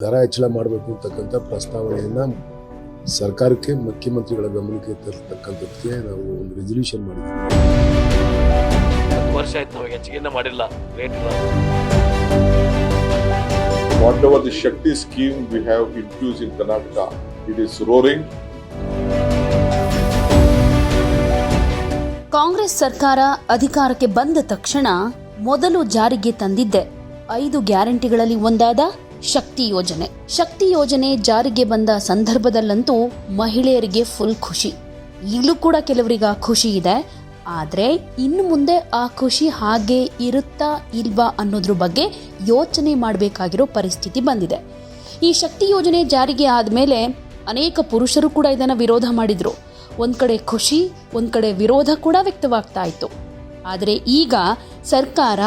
ದರ ಹೆಚ್ಚಳ ಮಾಡಬೇಕು ಅಂತಕ್ಕಂಥ ಪ್ರಸ್ತಾವನೆಯನ್ನು ಸರ್ಕಾರಕ್ಕೆ ಮುಖ್ಯಮಂತ್ರಿಗಳ ಗಮನಕ್ಕೆ ತರ್ತಕ್ಕಂಥದ್ದಕ್ಕೆ ನಾವು ಒಂದು ರೆಸಲ್ಯೂಷನ್ ಮಾಡಿದ್ದೀವಿ ಹತ್ತು ವರ್ಷ ಆಯ್ತು ನಾವು ಹೆಚ್ಚಿಗೆನ ಮಾಡಿಲ್ಲ rate whatever the Shakti scheme we have infused in Karnataka it is roaring. Congress ಸರ್ಕಾರ ಅಧಿಕಾರಕ್ಕೆ ಬಂದ ತಕ್ಷಣ ಮೊದಲು ಜಾರಿಗೆ ತಂದಿದ್ದೆ. ಐದು ಗ್ಯಾರಂಟಿಗಳಲ್ಲಿ ಒಂದಾದ ಶಕ್ತಿ ಯೋಜನೆ. ಶಕ್ತಿ ಯೋಜನೆ ಜಾರಿಗೆ ಬಂದ ಸಂದರ್ಭದಲ್ಲಂತೂ ಮಹಿಳೆಯರಿಗೆ ಫುಲ್ ಖುಷಿ. ಈಗಲೂ ಕೂಡ ಕೆಲವರಿಗೆ ಆ ಖುಷಿ ಇದೆ. ಆದರೆ ಇನ್ನು ಮುಂದೆ ಆ ಖುಷಿ ಹಾಗೆ ಇರುತ್ತಾ ಇಲ್ವಾ ಅನ್ನೋದ್ರ ಬಗ್ಗೆ ಯೋಚನೆ ಮಾಡಬೇಕಾಗಿರೋ ಪರಿಸ್ಥಿತಿ ಬಂದಿದೆ. ಈ ಶಕ್ತಿ ಯೋಜನೆ ಜಾರಿಗೆ ಆದಮೇಲೆ ಅನೇಕ ಪುರುಷರು ಕೂಡ ಇದನ್ನು ವಿರೋಧ ಮಾಡಿದ್ರು. ಒಂದು ಕಡೆ ಖುಷಿ, ಒಂದು ಕಡೆ ವಿರೋಧ ಕೂಡ ವ್ಯಕ್ತವಾಗ್ತಾ ಇತ್ತು. ಆದರೆ ಈಗ ಸರ್ಕಾರ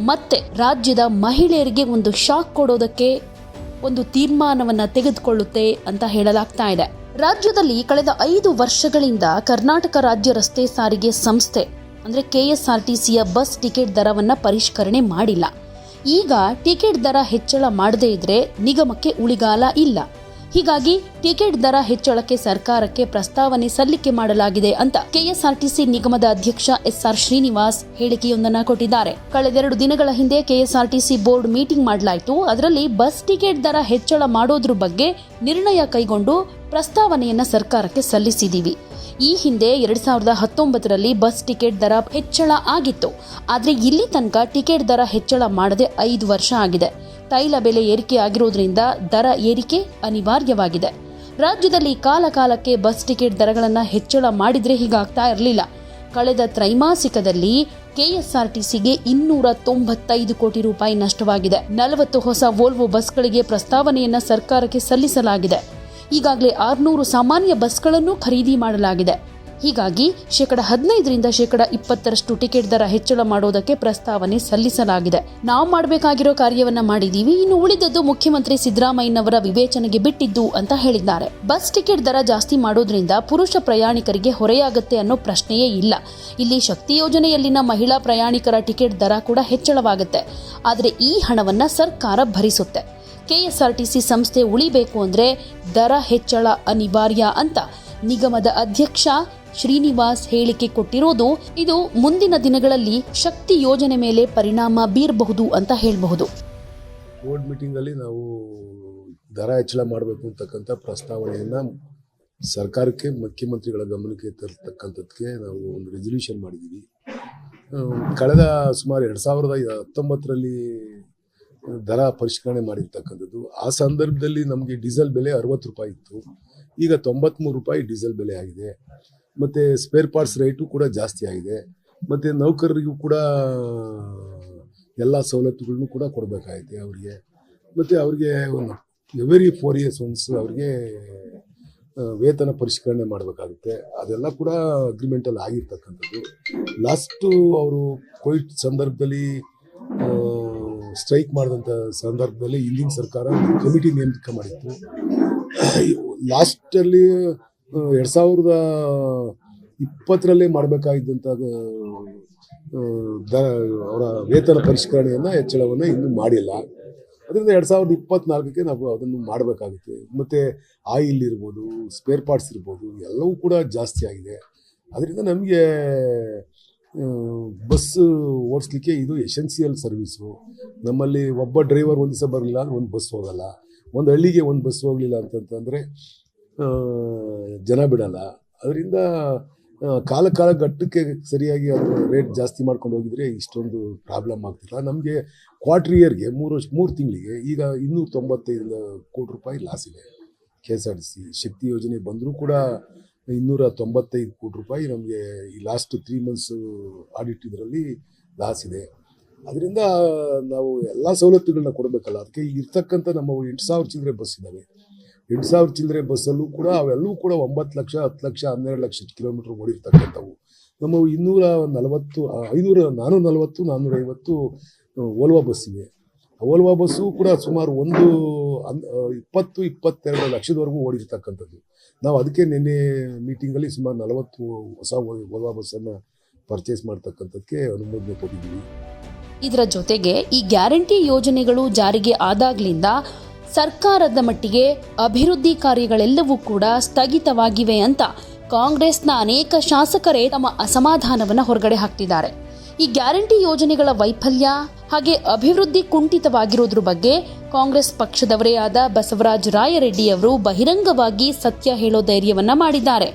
ಮತ್ತೆ ರಾಜ್ಯದ ಮಹಿಳೆಯರಿಗೆ ಒಂದು ಶಾಕ್ ಕೊಡೋದಕ್ಕೆ ಒಂದು ತೀರ್ಮಾನವನ್ನ ತೆಗೆದುಕೊಳ್ಳುತ್ತೆ ಅಂತ ಹೇಳಲಾಗ್ತಾ ಇದೆ. ರಾಜ್ಯದಲ್ಲಿ ಕಳೆದ ಐದು ವರ್ಷಗಳಿಂದ ಕರ್ನಾಟಕ ರಾಜ್ಯ ರಸ್ತೆ ಸಾರಿಗೆ ಸಂಸ್ಥೆ, ಅಂದ್ರೆ ಸಿಯ ಬಸ್ ಟಿಕೆಟ್ ದರವನ್ನ ಪರಿಷ್ಕರಣೆ ಮಾಡಿಲ್ಲ. ಈಗ ಟಿಕೆಟ್ ದರ ಹೆಚ್ಚಳ ಮಾಡದೇ ಇದ್ರೆ ನಿಗಮಕ್ಕೆ ಉಳಿಗಾಲ ಇಲ್ಲ. ಹೀಗಾಗಿ ಟಿಕೆಟ್ ದರ ಹೆಚ್ಚಳಕ್ಕೆ ಸರ್ಕಾರಕ್ಕೆ ಪ್ರಸ್ತಾವನೆ ಸಲ್ಲಿಕೆ ಮಾಡಲಾಗಿದೆ ಅಂತ ಕೆಎಸ್ಆರ್ಟಿಸಿ ನಿಗಮದ ಅಧ್ಯಕ್ಷ ಎಸ್ಆರ್ ಶ್ರೀನಿವಾಸ್ ಹೇಳಿಕೆಯೊಂದನ್ನು ಕೊಟ್ಟಿದ್ದಾರೆ. ಕಳೆದೆರಡು ದಿನಗಳ ಹಿಂದೆ ಕೆಎಸ್ಆರ್ಟಿಸಿ ಬೋರ್ಡ್ ಮೀಟಿಂಗ್ ಮಾಡಲಾಯಿತು. ಅದರಲ್ಲಿ ಬಸ್ ಟಿಕೆಟ್ ದರ ಹೆಚ್ಚಳ ಮಾಡೋದ್ರ ಬಗ್ಗೆ ನಿರ್ಣಯ ಕೈಗೊಂಡು ಪ್ರಸ್ತಾವನೆಯನ್ನ ಸರ್ಕಾರಕ್ಕೆ ಸಲ್ಲಿಸಿದೀವಿ. ಈ ಹಿಂದೆ ಎರಡ್ ಸಾವಿರದ ಹತ್ತೊಂಬತ್ತರಲ್ಲಿ ಬಸ್ ಟಿಕೆಟ್ ದರ ಹೆಚ್ಚಳ ಆಗಿತ್ತು. ಆದ್ರೆ ಇಲ್ಲಿ ತನಕ ಟಿಕೆಟ್ ದರ ಹೆಚ್ಚಳ ಮಾಡದೆ ಐದು ವರ್ಷ ಆಗಿದೆ. ತೈಲ ಬೆಲೆ ಏರಿಕೆ ಆಗಿರುವುದರಿಂದ ದರ ಏರಿಕೆ ಅನಿವಾರ್ಯವಾಗಿದೆ. ರಾಜ್ಯದಲ್ಲಿ ಕಾಲ ಕಾಲಕ್ಕೆ ಬಸ್ ಟಿಕೆಟ್ ದರಗಳನ್ನು ಹೆಚ್ಚಳ ಮಾಡಿದರೆ ಹೀಗಾಗ್ತಾ ಇರಲಿಲ್ಲ. ಕಳೆದ ತ್ರೈಮಾಸಿಕದಲ್ಲಿ ಕೆಎಸ್ಆರ್ಟಿಸಿಗೆ ಇನ್ನೂರ ತೊಂಬತ್ತೈದು ಕೋಟಿ ರೂಪಾಯಿ ನಷ್ಟವಾಗಿದೆ. ನಲವತ್ತು ಹೊಸ ವೋಲ್ವೋ ಬಸ್ಗಳಿಗೆ ಪ್ರಸ್ತಾವನೆಯನ್ನು ಸರ್ಕಾರಕ್ಕೆ ಸಲ್ಲಿಸಲಾಗಿದೆ. ಈಗಾಗಲೇ ಆರುನೂರು ಸಾಮಾನ್ಯ ಬಸ್ಗಳನ್ನು ಖರೀದಿ ಮಾಡಲಾಗಿದೆ. ಹೀಗಾಗಿ ಶೇಕಡ ಹದಿನೈದರಿಂದ ಶೇಕಡ ಇಪ್ಪತ್ತರಷ್ಟು ಟಿಕೆಟ್ ದರ ಹೆಚ್ಚಳ ಮಾಡೋದಕ್ಕೆ ಪ್ರಸ್ತಾವನೆ ಸಲ್ಲಿಸಲಾಗಿದೆ. ನಾವು ಮಾಡಬೇಕಾಗಿರೋ ಕಾರ್ಯವನ್ನ ಮಾಡಿದೀವಿ. ಇನ್ನು ಉಳಿದದ್ದು ಮುಖ್ಯಮಂತ್ರಿ ಸಿದ್ದರಾಮಯ್ಯನವರ ವಿವೇಚನೆಗೆ ಬಿಟ್ಟಿದ್ದು ಅಂತ ಹೇಳಿದ್ದಾರೆ. ಬಸ್ ಟಿಕೆಟ್ ದರ ಜಾಸ್ತಿ ಮಾಡೋದ್ರಿಂದ ಪುರುಷ ಪ್ರಯಾಣಿಕರಿಗೆ ಹೊರೆಯಾಗುತ್ತೆ ಅನ್ನೋ ಪ್ರಶ್ನೆಯೇ ಇಲ್ಲ. ಇಲ್ಲಿ ಶಕ್ತಿ ಯೋಜನೆಯಲ್ಲಿನ ಮಹಿಳಾ ಪ್ರಯಾಣಿಕರ ಟಿಕೆಟ್ ದರ ಕೂಡ ಹೆಚ್ಚಳವಾಗುತ್ತೆ. ಆದರೆ ಈ ಹಣವನ್ನ ಸರ್ಕಾರ ಭರಿಸುತ್ತೆ. ಕೆಎಸ್ಆರ್ಟಿಸಿ ಸಂಸ್ಥೆ ಉಳಿಬೇಕು ಅಂದ್ರೆ ದರ ಹೆಚ್ಚಳ ಅನಿವಾರ್ಯ ಅಂತ ನಿಗಮದ ಅಧ್ಯಕ್ಷ ಶ್ರೀನಿವಾಸ್ ಹೇಳಿಕೆ ಕೊಟ್ಟಿರೋದು, ಇದು ಮುಂದಿನ ದಿನಗಳಲ್ಲಿ ಶಕ್ತಿ ಯೋಜನೆ ಮೇಲೆ ಪರಿಣಾಮ ಬೀರಬಹುದು ಅಂತ ಹೇಳಬಹುದು. ಬೋರ್ಡ್ ಮೀಟಿಂಗಲ್ಲಿ ನಾವು ದರ ಹೆಚ್ಚಳ ಮಾಡಬೇಕು ಅಂತಕ್ಕಂಥ ಪ್ರಸ್ತಾವನೆಯನ್ನು ಸರ್ಕಾರಕ್ಕೆ, ಮುಖ್ಯಮಂತ್ರಿಗಳ ಗಮನಕ್ಕೆ ತರ್ತಕ್ಕಂಥದ್ದಕ್ಕೆ ನಾವು ಒಂದು ರೆಸಲ್ಯೂಷನ್ ಮಾಡಿದ್ದೀವಿ ಕಳೆದ ಸುಮಾರು ಎರಡು ಸಾವಿರದ ಹತ್ತೊಂಬತ್ತರಲ್ಲಿ ದರ ಪರಿಷ್ಕರಣೆ ಮಾಡಿರ್ತಕ್ಕಂಥದ್ದು. ಆ ಸಂದರ್ಭದಲ್ಲಿ ನಮಗೆ ಡೀಸೆಲ್ ಬೆಲೆ ಅರವತ್ತು ರೂಪಾಯಿ ಇತ್ತು. ಈಗ ತೊಂಬತ್ಮೂರು ರೂಪಾಯಿ ಡೀಸೆಲ್ ಬೆಲೆ ಆಗಿದೆ. ಮತ್ತು ಸ್ಪೇರ್ ಪಾರ್ಟ್ಸ್ ರೇಟು ಕೂಡ ಜಾಸ್ತಿ ಆಗಿದೆ. ಮತ್ತು ನೌಕರರಿಗೂ ಕೂಡ, ಎಲ್ಲ ಸವಲತ್ತುಗಳನ್ನು ಕೂಡ ಕೊಡಬೇಕಾಗಿದೆ ಅವರಿಗೆ. ಮತ್ತು ಅವ್ರಿಗೆ ಒಂದು ಎವರಿ ಫೋರ್ ಇಯರ್ಸ್ ಒನ್ಸ್ ಅವ್ರಿಗೆ ವೇತನ ಪರಿಷ್ಕರಣೆ ಮಾಡಬೇಕಾಗುತ್ತೆ. ಅದೆಲ್ಲ ಕೂಡ ಅಗ್ರಿಮೆಂಟಲ್ಲಿ ಆಗಿರ್ತಕ್ಕಂಥದ್ದು. ಲಾಸ್ಟು ಅವರು ಕೋವಿಡ್ ಸಂದರ್ಭದಲ್ಲಿ ಸ್ಟ್ರೈಕ್ ಮಾಡಿದಂಥ ಸಂದರ್ಭದಲ್ಲಿ ಹಿಂದಿನ ಸರ್ಕಾರ ಕಮಿಟಿ ನೇಮಕ ಮಾಡಿತ್ತು. ಲಾಸ್ಟಲ್ಲಿ ಎರಡು ಸಾವಿರದ ಇಪ್ಪತ್ತರಲ್ಲೇ ಮಾಡಬೇಕಾಗಿದ್ದಂಥ ದ, ಅವರ ವೇತನ ಪರಿಷ್ಕರಣೆಯನ್ನು ಹೆಚ್ಚಳವನ್ನು ಇನ್ನೂ ಮಾಡಿಲ್ಲ. ಅದರಿಂದ ಎರಡು ಸಾವಿರದ ಇಪ್ಪತ್ನಾಲ್ಕಕ್ಕೆ ನಾವು ಅದನ್ನು ಮಾಡಬೇಕಾಗುತ್ತೆ. ಮತ್ತು ಆಯಿಲ್ ಇರ್ಬೋದು ಸ್ಪೇರ್ ಪಾರ್ಟ್ಸ್ ಇರ್ಬೋದು, ಎಲ್ಲವೂ ಕೂಡ ಜಾಸ್ತಿ ಆಗಿದೆ. ಅದರಿಂದ ನಮಗೆ ಬಸ್ ಓಡಿಸ್ಲಿಕ್ಕೆ ಇದು ಎಸೆನ್ಸಿಯಲ್ ಸರ್ವಿಸು ನಮ್ಮಲ್ಲಿ ಒಬ್ಬ ಡ್ರೈವರ್ ಒಂದು ದಿವಸ ಬರಲಿಲ್ಲ ಅಂದ್ರೆ ಒಂದು ಬಸ್ ಹೋಗಲ್ಲ. ಒಂದು ಹಳ್ಳಿಗೆ ಒಂದು ಬಸ್ ಹೋಗಲಿಲ್ಲ ಅಂತಂತಂದರೆ ಜನ ಬಿಡಲ್ಲ. ಅದರಿಂದ ಕಾಲ ಕಾಲ ಘಟ್ಟಕ್ಕೆ ಸರಿಯಾಗಿ ಅದು ರೇಟ್ ಜಾಸ್ತಿ ಮಾಡ್ಕೊಂಡು ಹೋಗಿದ್ರೆ ಇಷ್ಟೊಂದು ಪ್ರಾಬ್ಲಮ್ ಆಗ್ತಿಲ್ಲ. ನಮಗೆ ಕ್ವಾರ್ಟರ್ ಇಯರ್ಗೆ ಮೂರು ವರ್ಷ, ಮೂರು ತಿಂಗಳಿಗೆ ಈಗ ಇನ್ನೂರ ತೊಂಬತ್ತೈದು ಕೋಟಿ ರೂಪಾಯಿ ಲಾಸ್ ಇದೆ. K S R T C Shakti ಯೋಜನೆ ಬಂದರೂ ಕೂಡ ಇನ್ನೂರ ತೊಂಬತ್ತೈದು ಕೋಟಿ ರೂಪಾಯಿ ನಮಗೆ ಈ ಲಾಸ್ಟ್ ತ್ರೀ ಮಂತ್ಸು ಆಡಿಟ್ ಇದರಲ್ಲಿ ಲಾಸ್ ಇದೆ. ಅದರಿಂದ ನಾವು ಎಲ್ಲ ಸವಲತ್ತುಗಳನ್ನ ಕೊಡಬೇಕಲ್ಲ. ಅದಕ್ಕೆ ಇರ್ತಕ್ಕಂಥ ನಮ್ಮ ಎಂಟು ಸಾವಿರ ಚಿಲ್ಲರೆ ಬಸ್ ಇದ್ದಾವೆ ಎಂಟು ಸಾವಿರ ಚಿಲ್ಲರೆ ಬಸ್ಸಲ್ಲೂ ಕೂಡ ಅವೆಲ್ಲವೂ ಕೂಡ ಒಂಬತ್ತು ಲಕ್ಷ, ಹತ್ತು ಲಕ್ಷ, ಹನ್ನೆರಡು ಲಕ್ಷ ಕಿಲೋಮೀಟ್ರ್ ಓಡಿರ್ತಕ್ಕಂಥವು. ನಮ್ಮ ಇನ್ನೂರ ನಲವತ್ತು ಐನೂರ ನಾನ್ನೂರ ನಲವತ್ತು ನಾನ್ನೂರ ಐವತ್ತು ಓಲ್ವಾ ಬಸ್ ಇವೆ. ಓಲ್ವಾ ಬಸ್ಸು ಕೂಡ ಸುಮಾರು ಒಂದು ಇಪ್ಪತ್ತು, ಇಪ್ಪತ್ತೆರಡು ಲಕ್ಷದವರೆಗೂ ಓಡಿರ್ತಕ್ಕಂಥದ್ದು. ನಾವು ಅದಕ್ಕೆ ನಿನ್ನೆ ಮೀಟಿಂಗಲ್ಲಿ ಸುಮಾರು ನಲವತ್ತು ಹೊಸ ಓಲ್ವಾ ಬಸ್ಸನ್ನು ಪರ್ಚೇಸ್ ಮಾಡ್ತಕ್ಕಂಥದ್ದಕ್ಕೆ ಅನುಮೋದನೆ ಕೊಟ್ಟಿದ್ದೀವಿ. ಇದರ ಜೊತೆಗೆ ಈ ಗ್ಯಾರಂಟಿ ಯೋಜನೆಗಳು ಜಾರಿಗೆ ಆದಾಗ್ಲಿಂದ ಸರ್ಕಾರದ ಮಟ್ಟಿಗೆ ಅಭಿವೃದ್ಧಿ ಕಾರ್ಯಗಳೆಲ್ಲವೂ ಕೂಡ ಸ್ಥಗಿತವಾಗಿವೆ ಅಂತ ಕಾಂಗ್ರೆಸ್ನ ಅನೇಕ ಶಾಸಕರೇ ತಮ್ಮ ಅಸಮಾಧಾನವನ್ನು ಹೊರಗಡೆ ಹಾಕ್ತಿದ್ದಾರೆ. ಈ ಗ್ಯಾರಂಟಿ ಯೋಜನೆಗಳ ವೈಫಲ್ಯ ಹಾಗೆ ಅಭಿವೃದ್ಧಿ ಕುಂಠಿತವಾಗಿರೋದ್ರ ಬಗ್ಗೆ ಕಾಂಗ್ರೆಸ್ ಪಕ್ಷದವರೇ ಆದ ಬಸವರಾಜ ರಾಯರೆಡ್ಡಿ ಅವರು ಬಹಿರಂಗವಾಗಿ ಸತ್ಯ ಹೇಳೋ ಧೈರ್ಯವನ್ನ ಮಾಡಿದ್ದಾರೆ.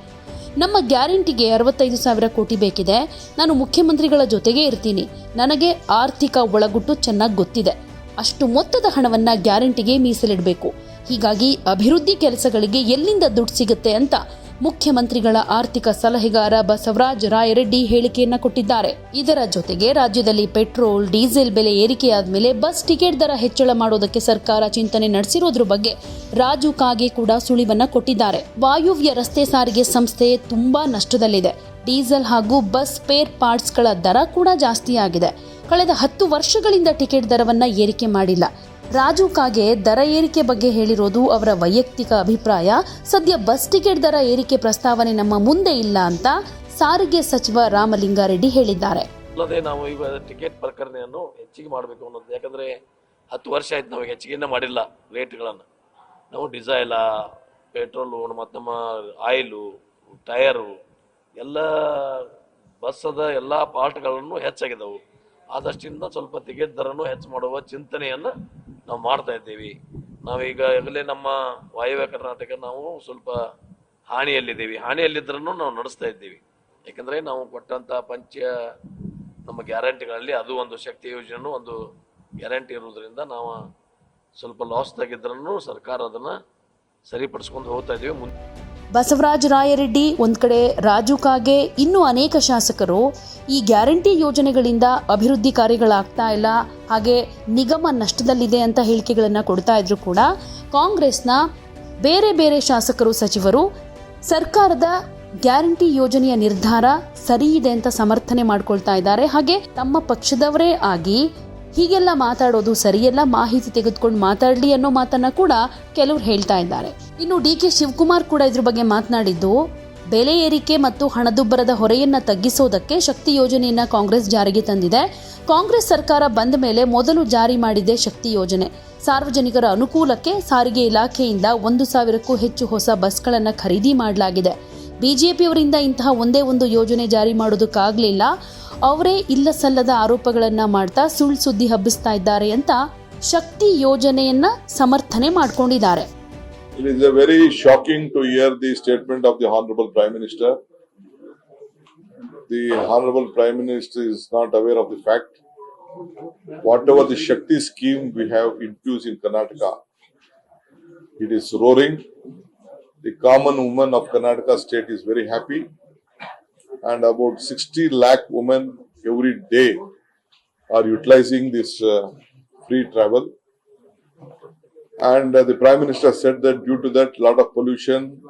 ನಮ್ಮ ಗ್ಯಾರಂಟಿಗೆ ಅರವತ್ತೈದು ಸಾವಿರ ಕೋಟಿ ಬೇಕಿದೆ. ನಾನು ಮುಖ್ಯಮಂತ್ರಿಗಳ ಜೊತೆಗೆ ಇರ್ತೀನಿ. ನನಗೆ ಆರ್ಥಿಕ ಒಳಗುಟ್ಟು ಚೆನ್ನಾಗಿ ಗೊತ್ತಿದೆ. ಅಷ್ಟು ಮೊತ್ತದ ಹಣವನ್ನ ಗ್ಯಾರಂಟಿಗೆ ಮೀಸಲಿಡಬೇಕು. ಹೀಗಾಗಿ ಅಭಿವೃದ್ಧಿ ಕೆಲಸಗಳಿಗೆ ಎಲ್ಲಿಂದ ದುಡ್ಡು ಸಿಗುತ್ತೆ ಅಂತ ಮುಖ್ಯಮಂತ್ರಿಗಳ ಆರ್ಥಿಕ ಸಲಹೆಗಾರ ಬಸವರಾಜ ರಾಯರೆಡ್ಡಿ ಹೇಳಿಕೆಯನ್ನ ಕೊಟ್ಟಿದ್ದಾರೆ. ಇದರ ಜೊತೆಗೆ ರಾಜ್ಯದಲ್ಲಿ ಪೆಟ್ರೋಲ್, ಡೀಸೆಲ್ ಬೆಲೆ ಏರಿಕೆಯಾದ ಮೇಲೆ ಬಸ್ ಟಿಕೆಟ್ ದರ ಹೆಚ್ಚಳ ಮಾಡೋದಕ್ಕೆ ಸರ್ಕಾರ ಚಿಂತನೆ ನಡೆಸಿರೋದ್ರ ಬಗ್ಗೆ ರಾಜು ಕಾಗೆ ಕೂಡ ಸುಳಿವನ್ನ ಕೊಟ್ಟಿದ್ದಾರೆ. ವಾಯುವ್ಯ ರಸ್ತೆ ಸಾರಿಗೆ ಸಂಸ್ಥೆ ತುಂಬಾ ನಷ್ಟದಲ್ಲಿದೆ. ಡೀಸೆಲ್ ಹಾಗೂ ಬಸ್ ಸ್ಪೇರ್ ಪಾರ್ಟ್ಸ್ಗಳ ದರ ಕೂಡ ಜಾಸ್ತಿಯಾಗಿದೆ. ಕಳೆದ ಹತ್ತು ವರ್ಷಗಳಿಂದ ಟಿಕೆಟ್ ದರವನ್ನ ಏರಿಕೆ ಮಾಡಿಲ್ಲ. ರಾಜು ಕಾಗೆ ದರ ಏರಿಕೆ ಬಗ್ಗೆ ಹೇಳಿರೋದು ಅವರ ವೈಯಕ್ತಿಕ ಅಭಿಪ್ರಾಯ. ಸದ್ಯ ಬಸ್ ಟಿಕೆಟ್ ದರ ಏರಿಕೆ ಪ್ರಸ್ತಾವನೆ ನಮ್ಮ ಮುಂದೆ ಇಲ್ಲ ಅಂತ ಸಾರಿಗೆ ಸಚಿವ ರಾಮಲಿಂಗಾರೆಡ್ಡಿ ಹೇಳಿದ್ದಾರೆ. ಅಲ್ಲದೆ ನಾವು ಈಗ ಟಿಕೆಟ್ ಪ್ರಕರಣವನ್ನು ಹೆಚ್ಚಿಗೆ ಮಾಡಬೇಕು ಅನ್ನೋದು. ಯಾಕಂದ್ರೆ ಹತ್ತು ವರ್ಷ ಆಯ್ತು ನಾವು ಹೆಚ್ಚಿಗೆ ಮಾಡಿಲ್ಲ ರೇಟ್ಗಳನ್ನು. ನಾವು ಡಿಸೈಲ ಪೆಟ್ರೋಲು ಮತ್ತು ನಮ್ಮ ಆಯಿಲು ಟಯರು ಎಲ್ಲ ಬಸ್ಸದ ಎಲ್ಲ ಪಾರ್ಟ್ಗಳನ್ನು ಹೆಚ್ಚಾಗಿದ್ದವು. ಆದಷ್ಟಿಂದ ಸ್ವಲ್ಪ ಟಿಕೆಟ್ ದರನು ಹೆಚ್ಚು ಮಾಡುವ ಚಿಂತನೆಯನ್ನು ನಾವು ಮಾಡ್ತಾ ಇದ್ದೀವಿ. ನಾವೀಗ ಈಗಲೇ ನಮ್ಮ ವಾಯುವ್ಯ ಕರ್ನಾಟಕ ನಾವು ಸ್ವಲ್ಪ ಹಾನಿಯಲ್ಲಿದ್ದೀವಿ. ಹಾನಿಯಲ್ಲಿದ್ರೂ ನಾವು ನಡೆಸ್ತಾ ಇದ್ದೀವಿ. ಯಾಕಂದರೆ ನಾವು ಕೊಟ್ಟಂಥ ಪಂಚ ನಮ್ಮ ಗ್ಯಾರಂಟಿಗಳಲ್ಲಿ ಅದು ಒಂದು ಶಕ್ತಿ ಯೋಜನೆ ಒಂದು ಗ್ಯಾರಂಟಿ ಇರುವುದರಿಂದ ನಾವು ಸ್ವಲ್ಪ ಲಾಸ್ ತೆಗೆದ್ರೂ ಸರ್ಕಾರ ಅದನ್ನು ಸರಿಪಡಿಸ್ಕೊಂಡು ಹೋಗ್ತಾ ಇದ್ದೀವಿ. ಮುಂದೆ ಬಸವರಾಜ ರಾಯರೆಡ್ಡಿ, ಒಂದು ಕಡೆ ರಾಜು ಕಾಗೆ, ಇನ್ನೂ ಅನೇಕ ಶಾಸಕರು ಈ ಗ್ಯಾರಂಟಿ ಯೋಜನೆಗಳಿಂದ ಅಭಿವೃದ್ಧಿ ಕಾರ್ಯಗಳಾಗ್ತಾ ಇಲ್ಲ. ಹಾಗೆ ನಿಗಮ ನಷ್ಟದಲ್ಲಿದೆ ಅಂತ ಹೇಳಿಕೆಗಳನ್ನು ಕೊಡ್ತಾ ಇದ್ರು ಕೂಡ ಕಾಂಗ್ರೆಸ್ನ ಬೇರೆ ಬೇರೆ ಶಾಸಕರು, ಸಚಿವರು ಸರ್ಕಾರದ ಗ್ಯಾರಂಟಿ ಯೋಜನೆಯ ನಿರ್ಧಾರ ಸರಿ ಇದೆ ಅಂತ ಸಮರ್ಥನೆ ಮಾಡ್ಕೊಳ್ತಾ ಇದ್ದಾರೆ. ಹಾಗೆ ತಮ್ಮ ಪಕ್ಷದವರೇ ಆಗಿ ಹೀಗೆಲ್ಲ ಮಾತಾಡೋದು ಸರಿಯಲ್ಲ, ಮಾಹಿತಿ ತೆಗೆದುಕೊಂಡು ಮಾತಾಡಲಿ ಅನ್ನೋ ಮಾತನ್ನ ಕೂಡ ಕೆಲವರು ಹೇಳ್ತಾ ಇದ್ದಾರೆ. ಇನ್ನು ಡಿ ಕೆ ಶಿವಕುಮಾರ್ ಕೂಡ ಇದ್ರ ಬಗ್ಗೆ ಮಾತನಾಡಿದ್ದು, ಬೆಲೆ ಏರಿಕೆ ಮತ್ತು ಹಣದುಬ್ಬರದ ಹೊರೆಯನ್ನ ತಗ್ಗಿಸೋದಕ್ಕೆ ಶಕ್ತಿ ಯೋಜನೆಯನ್ನ ಕಾಂಗ್ರೆಸ್ ಜಾರಿಗೆ ತಂದಿದೆ. ಕಾಂಗ್ರೆಸ್ ಸರ್ಕಾರ ಬಂದ ಮೇಲೆ ಮೊದಲು ಜಾರಿ ಮಾಡಿದೆ ಶಕ್ತಿ ಯೋಜನೆ. ಸಾರ್ವಜನಿಕರ ಅನುಕೂಲಕ್ಕೆ ಸಾರಿಗೆ ಇಲಾಖೆಯಿಂದ ಒಂದು ಸಾವಿರಕ್ಕೂ ಹೆಚ್ಚು ಹೊಸ ಬಸ್ಗಳನ್ನು ಖರೀದಿ ಮಾಡಲಾಗಿದೆ. ಬಿಜೆಪಿಯವರಿಂದ ಇಂತಹ ಒಂದೇ ಒಂದು ಯೋಜನೆ ಜಾರಿ ಮಾಡೋದಕ್ಕಾಗಲಿಲ್ಲ ಅವರೇ ಇಲ್ಲ ಸಲ್ಲದ ಆರೋಪಗಳನ್ನ ಮಾಡ್ತಾ ಸುಳ್ಳು ಸುದ್ದಿ ಹಬ್ಬಿಸ್ತಾ ಇದ್ದಾರೆ ಅಂತ ಶಕ್ತಿ ಯೋಜನೆಯನ್ನ ಸಮರ್ಥನೆ ಮಾಡ್ಕೊಂಡಿದ್ದಾರೆ It is a very shocking to hear the statement of the Honorable Prime Minister. The Honorable Prime Minister is not aware of the fact. Whatever the Shakti scheme we have infused in Karnataka, it is roaring. The common woman of Karnataka state is very happy. And about 60 lakh women every day are utilizing this uh, free travel. And uh, the Prime Minister said that due to that, lot of pollution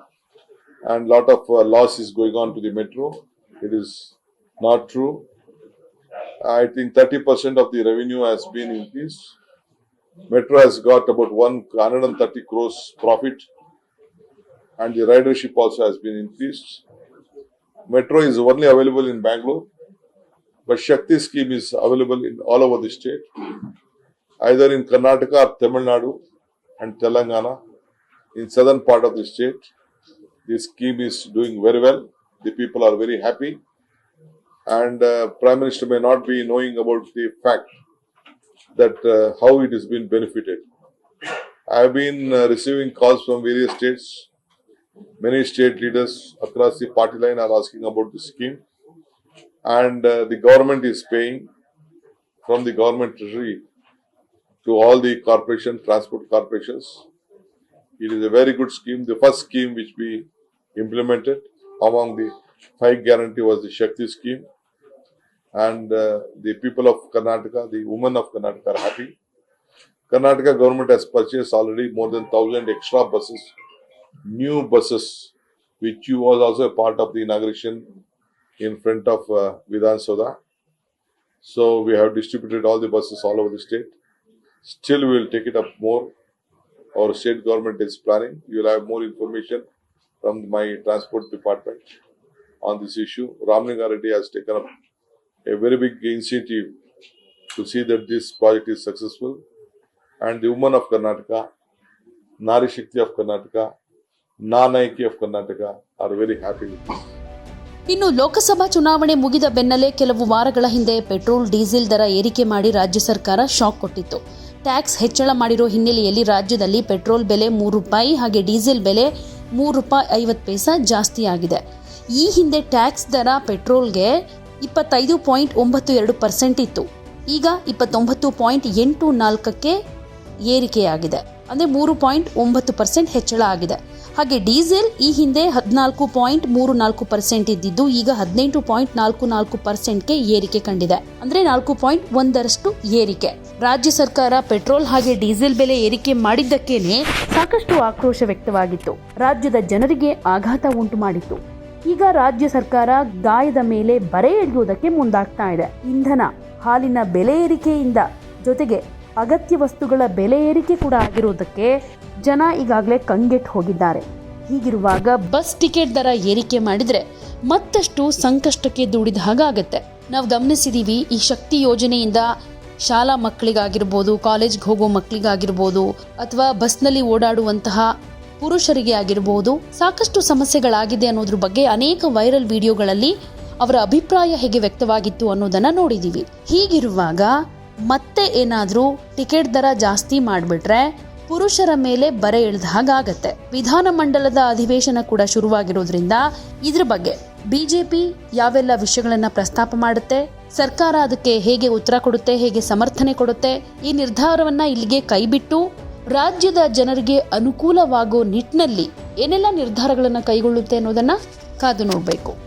and lot of uh, loss is going on to the metro. It is not true. I think 30% of the revenue has been increased. Metro has got about one 130 crores profit, and the ridership also has been increased. Metro is only available in Bangalore, but Shakti scheme is available in all over the state, either in Karnataka or Tamil Nadu and Telangana. In southern part of the state, this scheme is doing very well. The people are very happy, and uh, Prime Minister may not be knowing about the fact that uh, how it has been benefited. I have been uh, receiving calls from various states. Many state leaders across the party line are asking about the scheme, and uh, the government is paying from the government treasury to all the corporation, transport corporations. It is a very good scheme. The first scheme which we implemented among the five guarantee was the Shakti scheme. And uh, the people of Karnataka, the women of Karnataka are happy. Karnataka government has purchased already more than thousand extra buses, new buses, which you was also a part of the inauguration in front of uh, Vidhan Soda. So we have distributed all the buses all over the state. Still, we will take it up more. Our state government is planning. You will have more information from my transport department on this issue. Ramlinga Reddy has taken up a very big initiative to see that this project is successful. And the women of Karnataka Nari Shakti of Karnataka, Nanaiki ಐಕಿ of Karnataka, are very with ಇನ್ನು ಲೋಕಸಭಾ ಚುನಾವಣೆ ಮುಗಿದ ಬೆನ್ನಲ್ಲೇ ಕೆಲವು ವಾರಗಳ ಹಿಂದೆ petrol, diesel ದರ ಏರಿಕೆ ಮಾಡಿ ರಾಜ್ಯ ಸರ್ಕಾರ ಶಾಕ್ ಕೊಟ್ಟಿತ್ತು. ಟ್ಯಾಕ್ಸ್ ಹೆಚ್ಚಳ ಮಾಡಿರೋ ಹಿನ್ನೆಲೆಯಲ್ಲಿ ರಾಜ್ಯದಲ್ಲಿ ಪೆಟ್ರೋಲ್ ಬೆಲೆ ಮೂರು ರೂಪಾಯಿ ಹಾಗೆ ಡೀಸೆಲ್ ಬೆಲೆ ಮೂರು ರೂಪಾಯಿ ಐವತ್ತು ಪೈಸಾ ಜಾಸ್ತಿ ಆಗಿದೆ. ಈ ಹಿಂದೆ ಟ್ಯಾಕ್ಸ್ ದರ ಪೆಟ್ರೋಲ್ಗೆ ಇಪ್ಪತ್ತೈದು ಪಾಯಿಂಟ್ ಒಂಬತ್ತು ಎರಡು ಪರ್ಸೆಂಟ್ ಇತ್ತು. ಈಗ ಇಪ್ಪತ್ತೊಂಬತ್ತು ಪಾಯಿಂಟ್ ಎಂಟು ನಾಲ್ಕಕ್ಕೆ ಏರಿಕೆಯಾಗಿದೆ. ಅಂದರೆ ಮೂರು ಪಾಯಿಂಟ್ ಒಂಬತ್ತು ಪರ್ಸೆಂಟ್ ಹೆಚ್ಚಳ ಆಗಿದೆ. ಹಾಗೆ ಡೀಸೆಲ್ ಈ ಹಿಂದೆ ಹದಿನಾಲ್ಕು ಪಾಯಿಂಟ್ ಮೂರು ನಾಲ್ಕು ಪರ್ಸೆಂಟ್ ಇದ್ದಿದ್ದು ಈಗ ಹದಿನೆಂಟು ಪಾಯಿಂಟ್ ನಾಲ್ಕು ನಾಲ್ಕು ಪರ್ಸೆಂಟ್ಗೆ ಏರಿಕೆ ಕಂಡಿದೆ. ಅಂದರೆ ನಾಲ್ಕು ಪಾಯಿಂಟ್ ಒಂದರಷ್ಟು ಏರಿಕೆ. ರಾಜ್ಯ ಸರ್ಕಾರ ಪೆಟ್ರೋಲ್ ಹಾಗೆ ಡೀಸೆಲ್ ಬೆಲೆ ಏರಿಕೆ ಮಾಡಿದ್ದಕ್ಕೇನೆ ಸಾಕಷ್ಟು ಆಕ್ರೋಶ ವ್ಯಕ್ತವಾಗಿತ್ತು. ರಾಜ್ಯದ ಜನರಿಗೆ ಆಘಾತ ಉಂಟು ಮಾಡಿತ್ತು. ಈಗ ರಾಜ್ಯ ಸರ್ಕಾರ ಗಾಯದ ಮೇಲೆ ಬರೆ ಎಳೆಯುವುದಕ್ಕೆ ಮುಂದಾಗ್ತಾ ಇದೆ. ಇಂಧನ ಹಾಲಿನ ಬೆಲೆ ಏರಿಕೆಯಿಂದ ಜೊತೆಗೆ ಅಗತ್ಯ ವಸ್ತುಗಳ ಬೆಲೆ ಏರಿಕೆ ಕೂಡ ಆಗಿರುವುದಕ್ಕೆ ಜನ ಈಗಾಗಲೇ ಕಂಗೆಟ್ಟು ಹೋಗಿದ್ದಾರೆ. ಹೀಗಿರುವಾಗ ಬಸ್ ಟಿಕೆಟ್ ದರ ಏರಿಕೆ ಮಾಡಿದ್ರೆ ಮತ್ತಷ್ಟು ಸಂಕಷ್ಟಕ್ಕೆ ದೂಡಿದ ಹಾಗಾಗತ್ತೆ. ನಾವು ಗಮನಿಸಿದೀವಿ, ಈ ಶಕ್ತಿ ಯೋಜನೆಯಿಂದ ಶಾಲಾ ಮಕ್ಕಳಿಗಾಗಿರ್ಬೋದು, ಕಾಲೇಜ್ಗೆ ಹೋಗೋ ಮಕ್ಕಳಿಗಾಗಿರ್ಬೋದು, ಅಥವಾ ಬಸ್ನಲ್ಲಿ ಓಡಾಡುವಂತಹ ಪುರುಷರಿಗೆ ಆಗಿರ್ಬೋದು, ಸಾಕಷ್ಟು ಸಮಸ್ಯೆಗಳಾಗಿದೆ ಅನ್ನೋದ್ರ ಬಗ್ಗೆ ಅನೇಕ ವೈರಲ್ ವಿಡಿಯೋಗಳಲ್ಲಿ ಅವರ ಅಭಿಪ್ರಾಯ ಹೇಗೆ ವ್ಯಕ್ತವಾಗಿತ್ತು ಅನ್ನೋದನ್ನ ನೋಡಿದೀವಿ. ಹೀಗಿರುವಾಗ ಮತ್ತೆ ಏನಾದರೂ ಟಿಕೆಟ್ ದರ ಜಾಸ್ತಿ ಮಾಡಿಬಿಟ್ರೆ ಪುರುಷರ ಮೇಲೆ ಬರೆ ಇಳಿದ ಹಾಗಾಗತ್ತೆ. ವಿಧಾನಮಂಡಲದ ಅಧಿವೇಶನ ಕೂಡ ಶುರುವಾಗಿರೋದ್ರಿಂದ ಇದ್ರ ಬಗ್ಗೆ ಬಿಜೆಪಿ ಯಾವೆಲ್ಲ ವಿಷಯಗಳನ್ನ ಪ್ರಸ್ತಾಪ ಮಾಡುತ್ತೆ, ಸರ್ಕಾರ ಅದಕ್ಕೆ ಹೇಗೆ ಉತ್ತರ ಕೊಡುತ್ತೆ, ಹೇಗೆ ಸಮರ್ಥನೆ ಕೊಡುತ್ತೆ, ಈ ನಿರ್ಧಾರವನ್ನ ಇಲ್ಲಿಗೆ ಕೈಬಿಟ್ಟು ರಾಜ್ಯದ ಜನರಿಗೆ ಅನುಕೂಲವಾಗೋ ನಿಟ್ಟಿನಲ್ಲಿ ಏನೆಲ್ಲ ನಿರ್ಧಾರಗಳನ್ನು ಕೈಗೊಳ್ಳುತ್ತೆ ಅನ್ನೋದನ್ನ ಕಾದು ನೋಡಬೇಕು.